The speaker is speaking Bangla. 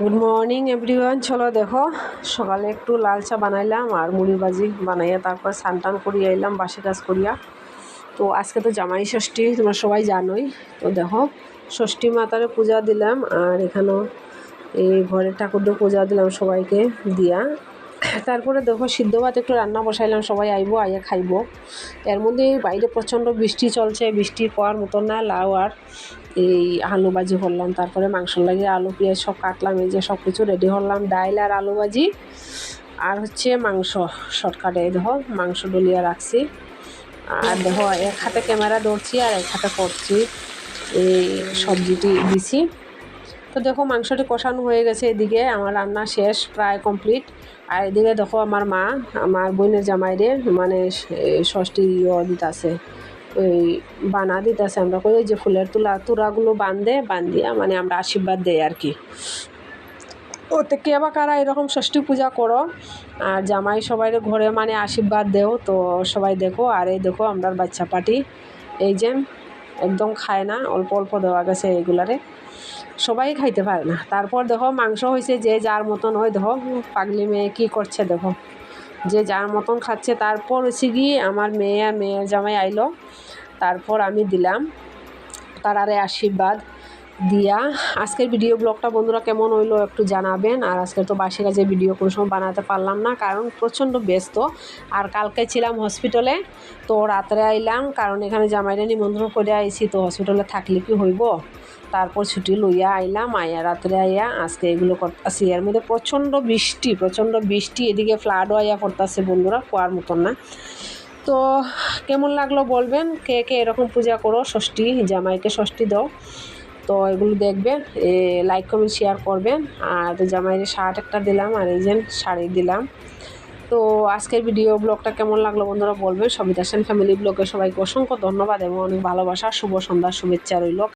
গুড মর্নিং এভরিওয়ান চলো দেখো, সকালে একটু লাল চা বানাইলাম আর মুড়ি ভাজি বানাইয়া তারপর স্নান টান করিয়া এলাম, বাসি কাজ করিয়া। তো আজকে তো জামাই ষষ্ঠী, তোমরা সবাই জানোই। তো দেখো, ষষ্ঠী মাতারে পূজা দিলাম আর এখানেও এই ঘরের ঠাকুরদের পূজা দিলাম সবাইকে দিয়া। তারপরে দেখো সিদ্ধ ভাত একটু রান্না বসাইলাম, সবাই আইবো, আইয়া খাইবো। এর মধ্যে বাইরে প্রচণ্ড বৃষ্টি চলছে বৃষ্টি পাওয়ার মতন না লাউ আর এই আলু ভাজি করলাম। তারপরে মাংস লাগিয়ে আলু, পেঁয়াজ সব কাটলাম, এই যে সব কিছু রেডি করলাম, ডাইল আর আলু ভাজি। আর হচ্ছে মাংস শর্টকাটে দেখো মাংস ডলিয়া রাখছি। আর দেখো এক হাতে ক্যামেরা ধরছি আর এক হাতে করছি। এই সবজিটি দিছি। তো দেখো মাংসটি কষানো হয়ে গেছে এদিকে, আমার রান্না শেষ প্রায় কমপ্লিট আর এদিকে দেখো আমার মা, আমার বোনের জামাইরে মানে ষষ্ঠী ইয়ে দিতেছে। ওই বানা দিতেছে আমরা কই যে ফুলের তুলা তুরাগুলো বান্ধে, বান্ধিয়া মানে আমরা আশীর্বাদ দেই আর কি। ওতে কে বা কারা এরকম ষষ্ঠী পূজা করো, আর জামাই সবাই ঘরে মানে আশীর্বাদ দেও, তো সবাই দেখো, আর এই দেখো আমরা বাচ্চা পাটি। এই যে একদম খায় না, অল্প অল্প দেওয়া গেছে এগুলারে সবাই খাইতে পারে না। তারপর দেখো, মাংস হয়েছে যে যার মতন ওই দেখো, পাগলি মেয়ে কী করছে, দেখো। যে যার মতন খাচ্ছে, তারপর হচ্ছে গিয়ে আমার মেয়ে আর মেয়ের জামাই আইলো। তারপর আমি দিলাম। তার আরে আশীর্বাদ। দিয়া। আজকের ভিডিও ব্লগটা বন্ধুরা কেমন হইল একটু জানাবেন। আর আজকের তো বাসি কাজে ভিডিও কোনো সময় বানাতে পারলাম না, কারণ প্রচণ্ড ব্যস্ত। আর কালকে ছিলাম হসপিটালে তো রাত্রে আইলাম, কারণ এখানে জামাইরে নিমন্ত্রণ করে আইছি, তো হসপিটালে থাকলে কি হইব? তারপর ছুটি লইয়া আইলাম, আইয়া রাত্রে আইয়া আজকে এগুলো করতেছি। এর মধ্যে প্রচণ্ড বৃষ্টি প্রচণ্ড বৃষ্টি, এদিকে ফ্লাডও আইয়া পড়তেছে বন্ধুরা, কোয়ার মতন না। তো কেমন লাগল বলবেন? কে কে এরকম পূজা করো, ষষ্ঠী, জামাইকে ষষ্ঠী দাও। তো এগুলো দেখবেন, এ লাইক কমেন্ট শেয়ার করবেন। আর তো জামাইয়ের শার্ট একটা দিলাম আর এই যে শাড়ি দিলাম। তো আজকের ভিডিও ব্লগটা কেমন লাগল বন্ধুরা বলবেন। সবিতা সেন ফ্যামিলি ব্লগে সবাইকে অসংখ্য ধন্যবাদ এবং অনেক ভালোবাসা, শুভ সন্ধ্যা, শুভেচ্ছা রইল।